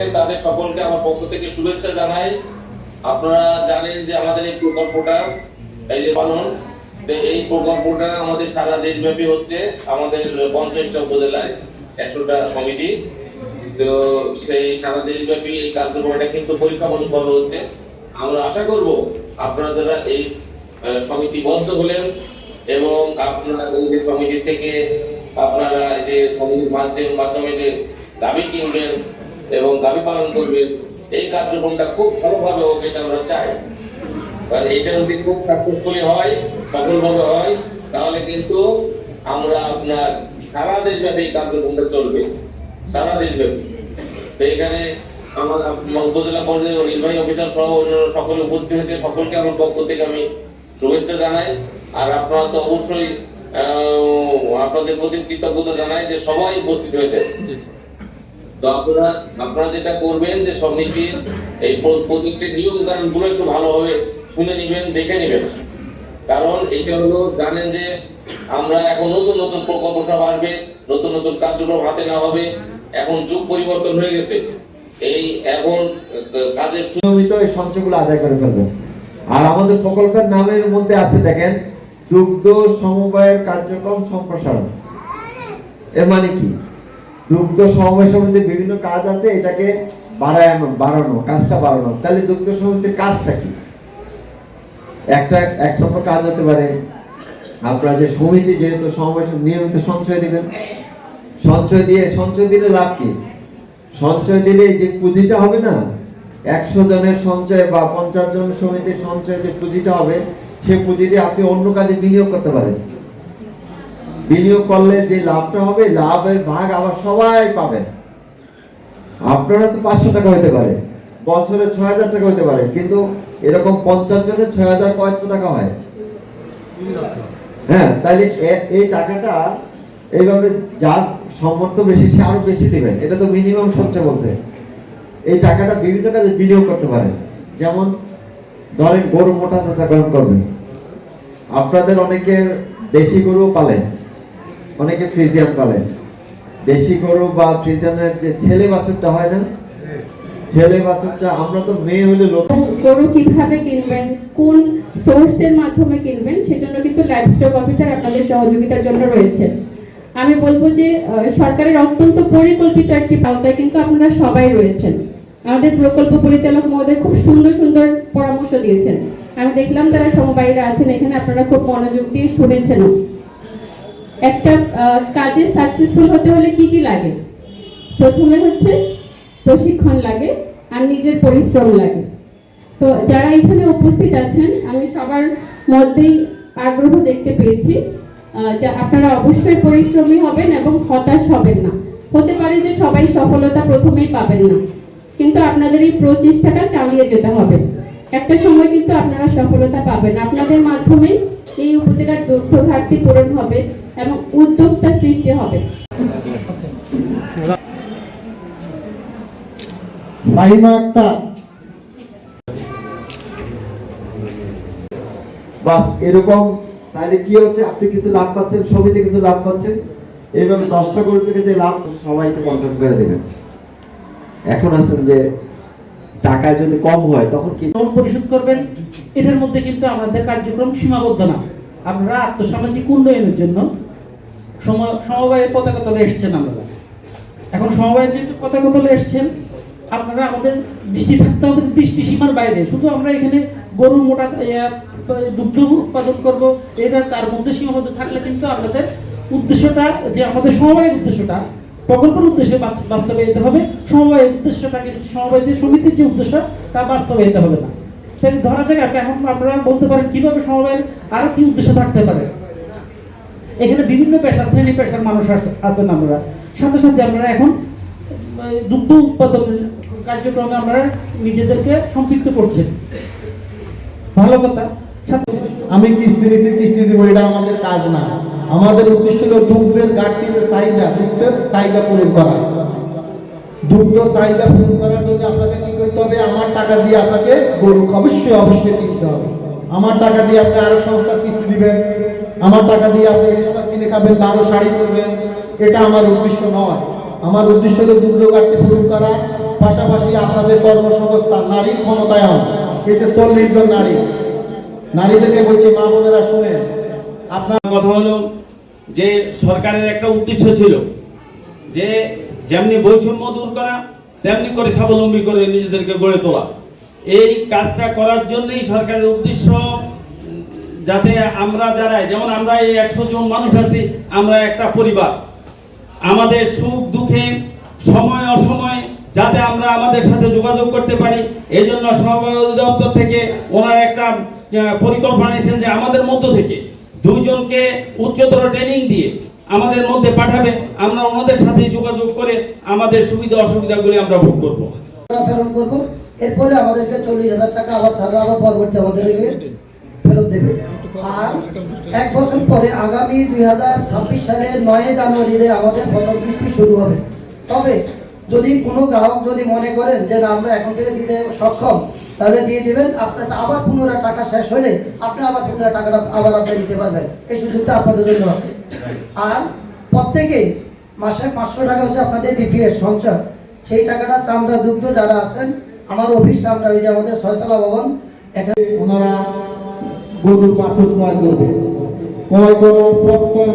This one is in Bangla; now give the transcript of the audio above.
তাদের সকলকে আমার পক্ষ থেকে শুভেচ্ছা জানাই। আপনারা জানেন যে আমাদের এই প্রকল্পটা, এই যে পালন এই প্রকল্পটা আমাদের সারা দেশব্যাপী হচ্ছে আমাদের পঞ্চাশটা উপজেলায়, একশোটা সমিতি। তো সেই সারা দেশব্যাপী এই কার্যক্রমটা কিন্তু পরীক্ষামূলকভাবে হচ্ছে। আমরা আশা করব আপনারা যারা এই সমিতিবদ্ধ হলেন এবং আপনারা এই সমিতি থেকে আপনারা যে সমিতির মাধ্যমে মাধ্যমে যে দাবি কিনবেন এবং দাবি পালন করবেন এই কার্যক্রমটা খুব ভালোভাবে হোক, এটা আমরা চাই। কারণ এটা যদি খুব সাকসেসফুলি হয়, সফলভাবে হয়, তাহলে কিন্তু আমরা আপনার সারা দেশব্যাপী এই কার্যক্রমটা চলবে। সারা দেশব্যাপী। তো এখানে আমার উপজেলা পর্যায়ে নির্বাহী অফিসার সহ অন্যান্য সকলে উপস্থিত হয়েছে। সকলকে আমার পক্ষ থেকে আমি শুভেচ্ছা জানাই। আর আপনারা তো অবশ্যই আপনাদের প্রতি কৃতজ্ঞতা জানাই যে সবাই উপস্থিত হয়েছে। তো আপনারা আপনারা যেটা করবেন যে সমিতির এই প্র- প্রত্যেকটি নিয়ম কারণগুলো একটু ভালোভাবে শুনে নেবেন, দেখে নেবেন। কারণ এটা হলো, জানেন যে আমরা এখন নতুন নতুন প্রকল্প সব আসবে, নতুন নতুন কার্যক্রম হাতে নেওয়া হবে, এখন যুগ পরিবর্তন হয়ে গেছে। এই এখন কাজের নিয়মিত এই সঞ্চয়গুলো আদায় করে ফেলবেন। আর আমাদের প্রকল্পের নামের মধ্যে আছে, দেখেন, দুগ্ধ সমবায়ের কার্যক্রম সম্প্রসারণ। এর মানে কি? দুগ্ধ সমবায় সমিতির বিভিন্ন কাজ আছে, এটাকে বাড়ানো বাড়ানো, কাজটা বাড়ানো। তাহলে দুগ্ধ সমিতির কাজটা কি? একটা, এক নম্বর কাজ হতে পারে, আপনারা যে সমিতি যেহেতু সমবায় নিয়মিত সঞ্চয় দিবেন। সঞ্চয় দিয়ে, সঞ্চয় দিলে লাভ কি? সঞ্চয় দিলে যে পুঁজিটা হবে না, একশো জনের সঞ্চয় বা পঞ্চাশ জনের সমিতির সঞ্চয় যে পুঁজিটা হবে, সে পুঁজি দিয়ে আপনি অন্য কাজে বিনিয়োগ করতে পারেন। বিনিয়োগ করলে যে লাভটা হবে, লাভের ভাগ আবার সবাই পাবেন আপনারা তো পাঁচশো টাকা হতে পারে, বছরে ছয় হাজার টাকা হতে পারে, কিন্তু এরকম পঞ্চাশ জনের ছয় হাজার কয়েকশো টাকা হয়। হ্যাঁ তাইলে এই টাকাটা এইভাবে যার সমর্থ বেশি, সে আরও বেশি দেবেন এটা তো মিনিমাম সঞ্চয় বলছে। এই টাকাটা বিভিন্ন কাজে বিনিয়োগ করতে পারেন যেমন ধরেন গরু মোটা তাজাকরণ আপনাদের অনেকের দেশি গরু পালেন। অনেকে ফ্রিজিয়ান পালেন দেশি গরু বা ফ্রিজিয়ানের যে ছেলে বাছুরটা হয় না? ছেলে বাছুরটা, আমরা তো মেয়ে হলে গরু কীভাবে কিনবেন? কোন সোর্সের মাধ্যমে কিনবেন? সেজন্য কিন্তু লাইভস্টক অফিসার আপনাদের সহযোগিতার জন্য রয়েছে আমি বলব যে সরকারের অত্যন্ত পরিকল্পিত একটি পাওতায় কিন্তু আপনারা সবাই রয়েছেন। আমাদের প্রকল্প পরিচালক মহোদয় খুব সুন্দর সুন্দর পরামর্শ দিয়েছেন। আমি দেখলাম যারা সমবায়ীরা আছেন, এখানে আপনারা খুব মনোযোগ দিয়ে শুনেছেন একটা কাজে সাকসেসফুল হতে হলে কি কি লাগে? প্রথমে হচ্ছে প্রশিক্ষণ লাগে আর নিজের পরিশ্রম লাগে। তো যারা এখানে উপস্থিত আছেন, আমি সবার মধ্যেই আগ্রহ দেখতে পেয়েছি যা আপনারা অবশ্যই পরিশ্রমী হবেন এবং হতাশ হবেন না। হতে পারে যে সবাই সফলতা প্রথমেই পাবেন না, কিন্তু আপনাদের এই প্রচেষ্টাটা চালিয়ে যেতে হবে। একটা সময় কিন্তু আপনারা সফলতা পাবেন। আপনাদের মাধ্যমে এই উপজেলার দুগ্ধ ঘাটতি পূরণ হবে। এবং উদ্যোক্তা সৃষ্টি হবে। মাহিমা আক্তার। বাস এরকম তাহলে কি হচ্ছে? আপনি কিছু লাভ পাচ্ছেন সমিতি কিছু লাভ পাচ্ছেন? এইভাবে দশটা গরু থেকে যে লাভ সবাইকে বন্টন করে দেবেন। এখন আছেন যে টাকা যদি কম হয় তখন কি লোন পরিশোধ করবেন। এটার মধ্যে কিন্তু আমাদের কার্যক্রম সীমাবদ্ধ না। আপনারা আর্থসামাজিক উন্নয়নের জন্য সমবায়ের পতাকা তলে এসছেন আপনারা এখন সমবায়ের যেহেতু পতাকা তলে এসছেন, আপনারা আমাদের দৃষ্টি থাকতে হবে দৃষ্টি সীমার বাইরে। শুধু আমরা এখানে গরুর মোটা দুগ্ধ উৎপাদন করব এটা তার মধ্যে সীমাবদ্ধ থাকলে কিন্তু আপনাদের উদ্দেশ্যটা, যে আমাদের সমবায়ের উদ্দেশ্যটা, প্রকল্পের উদ্দেশ্যে বাস- বাস্তবায়িত হবে। সমবায়ের উদ্দেশ্যটা কিন্তু সমবায় যে সমিতির যে উদ্দেশ্য, তা বাস্তবায়িত হবে না। তাই ধরা যাক, এখন আপনারা বলতে পারেন কীভাবে সমবায়ের আরও কি উদ্দেশ্য থাকতে পারে। এখানে বিভিন্ন পেশা, শ্রেণি পেশার মানুষ আছ- আছেন আমরা। সাথে সাথে আমরা এখন দুগ্ধ উৎপাদন কার্যক্রমে আমরা নিজেদেরকে সম্পৃক্ত করছি। ভালো কথা। সাথে আমি কিস্তি নিচ্ছি কিস্তি দিব, এটা আমাদের কাজ না। আমাদের উদ্দেশ্য হলো দুগ্ধের ঘাটতি যে চাহিদা, দুগ্ধের চাহিদা পূরণ করা। দুগ্ধ চাহিদা পূরণ করার জন্য আপনাকে কি করতে হবে? আমার টাকা দিয়ে আপনাকে গরু অবশ্যই অবশ্যই কিনতে হবে। আমার টাকা দিয়ে আপনি আরেক সংস্থার কিস্তি দিবেন। আমার টাকা দিয়ে আপনি ইলিশ কিনে খাবেন বারো শাড়ি করবেন এটা আমার উদ্দেশ্য নয়। আমার উদ্দেশ্য হলো ঘাটতি পূরণ করা পাশাপাশি আপনাদের কর্মসংস্থান, নারী ক্ষমতায়ন যে চল্লিশ জন নারী, নারীদেরকে বলছি, মা বোনেরা শুনেন। আপনার কথা হলো যে সরকারের একটা উদ্দেশ্য ছিল, যে যেমনি বৈষম্য দূর করা, তেমনি করে স্বাবলম্বী করে নিজেদেরকে গড়ে তোলা। এই কাজটা করার জন্যই সরকারের উদ্দেশ্য যাতে আমরা যারা, যেমন আমরা এই একশো জন মানুষ আছি, আমরা একটা পরিবার। আমাদের সুখ দুঃখে সময় অসময়ে যাতে আমরা আমাদের সাথে যোগাযোগ করতে পারি এই জন্য সমবায় থেকে ওনারা একটা পরিকল্পনা নিয়েছেন যে আমাদের মধ্য থেকে দুইজনকে উচ্চতর ট্রেনিং দিয়ে আমাদের মধ্যে পাঠাবে, আমরা ওনাদের সাথে যোগাযোগ করে আমাদের সুবিধা অসুবিধাগুলি আমরা ভোগ করব। প্রেরণ করব, এরপরে আমাদেরকে চল্লিশ হাজার টাকা আবার ছাড়া আবার পরবর্তী আমাদেরকে ফেরত দেবে। আর এক বছর পরে আগামী দুই হাজার ছাব্বিশ সালের নয় জানুয়ারিতে আমাদের প্রথম কিস্তি শুরু হবে। তবে যদি কোনো গ্রাহক যদি মনে করেন যে না, আমরা এখন থেকে দিতে সক্ষম, তাহলে দিয়ে দিবেন। আপনার আবার পুনরায় টাকা শেষ হলে আপনি আবার পুনরায় টাকাটা আবার আপনি দিতে পারবেন। এই সুযোগটা আপনাদের জন্য আছে। আর প্রত্যেকেই মাসে পাঁচশো টাকা হচ্ছে আপনাদের ডিপিএস সঞ্চয়। সেই টাকাটা চামড়া দুগ্ধ যারা আছেন, আমার অফিস চামড়া ওই যে আমাদের ছয়তলা ভবন, এখানে ওনারা গরুর বাছুর ক্রয় করবে ক্রয় করার প্রত্যয়